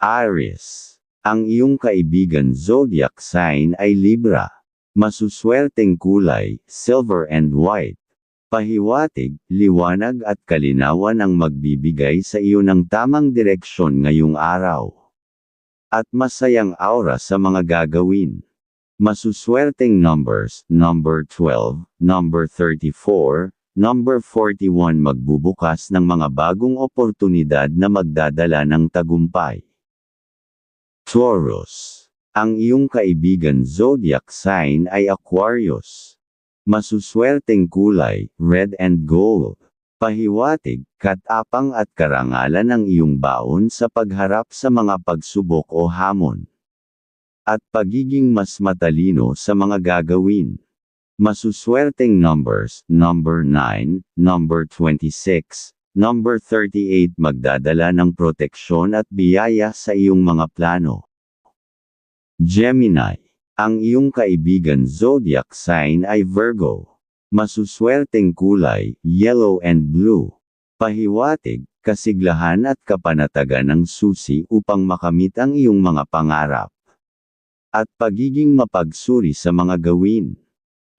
Aries. Ang iyong kaibigan zodiac sign ay Libra. Masuswerteng kulay, silver and white. Pahiwatig, liwanag at kalinawan ang magbibigay sa iyo ng tamang direksyon ngayong araw. At masayang aura sa mga gagawin. Masuswerteng numbers, number 12, number 34, number 41 magbubukas ng mga bagong oportunidad na magdadala ng tagumpay. Taurus. Ang iyong kaibigan zodiac sign ay Aquarius. Masuswerteng kulay, red and gold. Pahiwatig, katapang at karangalan ang iyong baon sa pagharap sa mga pagsubok o hamon. At pagiging mas matalino sa mga gagawin. Masuswerteng numbers, number 9, number 26, Number 38 magdadala ng proteksyon at biyaya sa iyong mga plano. Gemini. Ang iyong kaibigan zodiac sign ay Virgo. Masuswerteng kulay, yellow and blue. Pahiwatig, kasiglahan at kapanatagan ng susi upang makamit ang iyong mga pangarap. At pagiging mapagsuri sa mga gawin.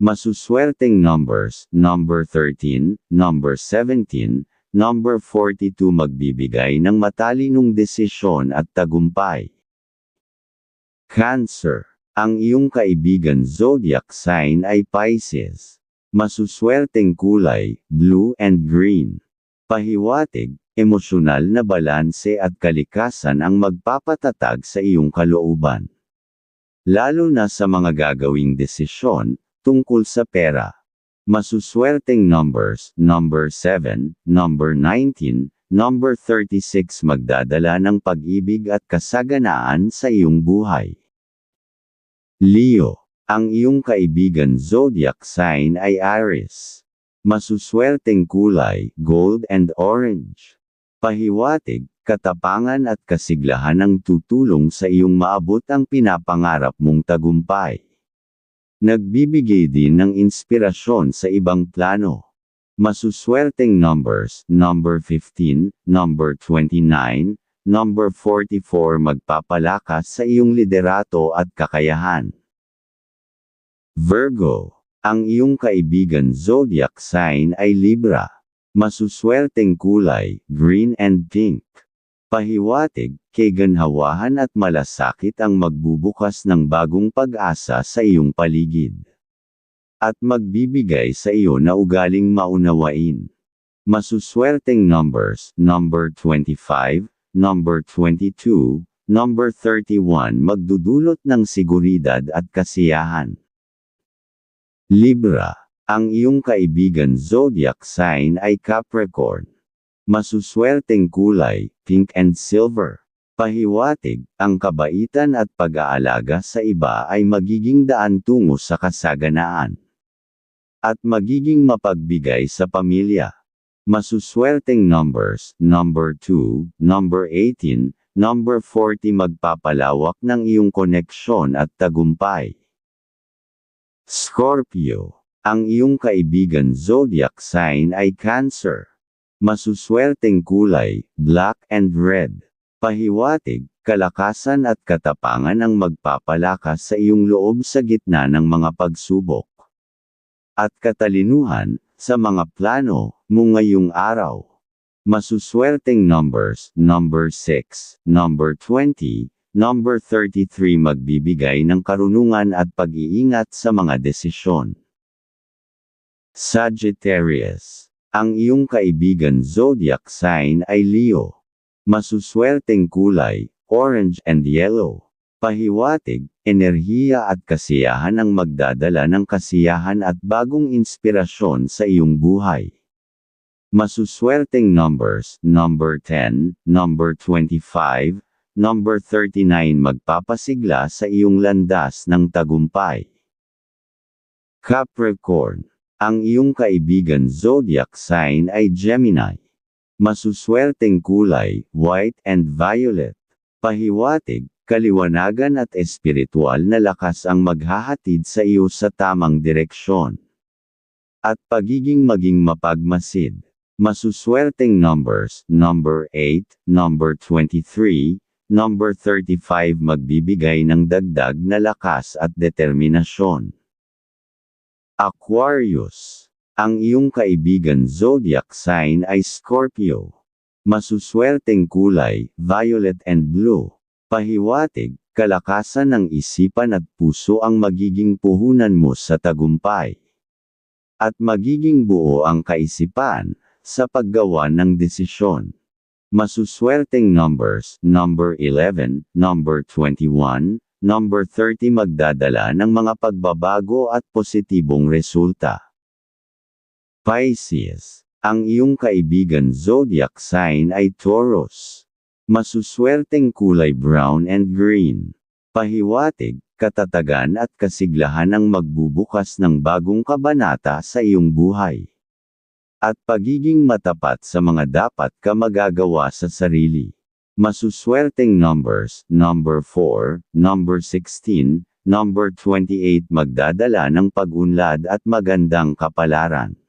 Masuswerteng numbers, number 13, number 17, Number 42 magbibigay ng matalinong desisyon at tagumpay. Cancer. Ang iyong kaibigan zodiac sign ay Pisces. Masuswerteng kulay, blue and green. Pahiwatig, emosyonal na balanse at kalikasan ang magpapatatag sa iyong kalooban. Lalo na sa mga gagawing desisyon, tungkol sa pera. Masuswerteng numbers, number 7, number 19, number 36 magdadala ng pag-ibig at kasaganaan sa iyong buhay. Leo, ang iyong kaibigan zodiac sign ay Aries. Masuswerteng kulay, gold and orange. Pahiwatig, katapangan at kasiglahan ang tutulong sa iyong maabot ang pinapangarap mong tagumpay. Nagbibigay din ng inspirasyon sa ibang plano. Masuswerteng numbers, number 15, number 29, number 44 magpapalakas sa iyong liderato at kakayahan. Virgo, ang iyong kaibigan zodiac sign ay Libra. Masuswerteng kulay, green and pink. Pahiwatig, kay ganhawahan at malasakit ang magbubukas ng bagong pag-asa sa iyong paligid. At magbibigay sa iyo na ugaling maunawain. Masuswerteng numbers, number 25, number 22, number 31 magdudulot ng seguridad at kasiyahan. Libra, ang iyong kaibigan zodiac sign ay Capricorn. Masuswerteng kulay, pink and silver. Pahiwatig, ang kabaitan at pag-aalaga sa iba ay magiging daan tungo sa kasaganaan. At magiging mapagbigay sa pamilya. Masuswerteng numbers, number 2, number 18, number 40 magpapalawak ng iyong koneksyon at tagumpay. Scorpio, ang iyong kaibigan zodiac sign ay Cancer. Masuswerteng kulay, black and red. Pahiwatig, kalakasan at katapangan ang magpapalakas sa iyong loob sa gitna ng mga pagsubok. At katalinuhan, sa mga plano, mo ngayong araw. Masuswerteng numbers, number 6, number 20, number 33 magbibigay ng karunungan at pag-iingat sa mga desisyon. Sagittarius ang iyong kaibigan zodiac sign ay Leo. Masuswerteng kulay, orange and yellow. Pahiwatig, enerhiya at kasiyahan ang magdadala ng kasiyahan at bagong inspirasyon sa iyong buhay. Masuswerteng numbers, number 10, number 25, number 39 magpapasigla sa iyong landas ng tagumpay. Capricorn ang iyong kaibigan zodiac sign ay Gemini. Masuswerteng kulay, white and violet. Pahiwatig, kaliwanagan at espiritual na lakas ang maghahatid sa iyo sa tamang direksyon. At pagiging maging mapagmasid. Masuswerteng numbers, number 8, number 23, number 35 magbibigay ng dagdag na lakas at determinasyon. Aquarius. Ang iyong kaibigan zodiac sign ay Scorpio. Masuswerteng kulay, violet and blue. Pahiwatig, kalakasan ng isipan at puso ang magiging puhunan mo sa tagumpay. At magiging buo ang kaisipan, sa paggawa ng desisyon. Masuswerteng numbers, number 11, number 21, number 30 magdadala ng mga pagbabago at positibong resulta. Pisces. Ang iyong kaibigan zodiac sign ay Taurus. Masuswerteng kulay brown and green. Pahiwatig, katatagan at kasiglahan ang magbubukas ng bagong kabanata sa iyong buhay. At pagiging matapat sa mga dapat ka magagawa sa sarili. Masuswerteng numbers, number 4, number 16, number 28 magdadala ng pag-unlad at magandang kapalaran.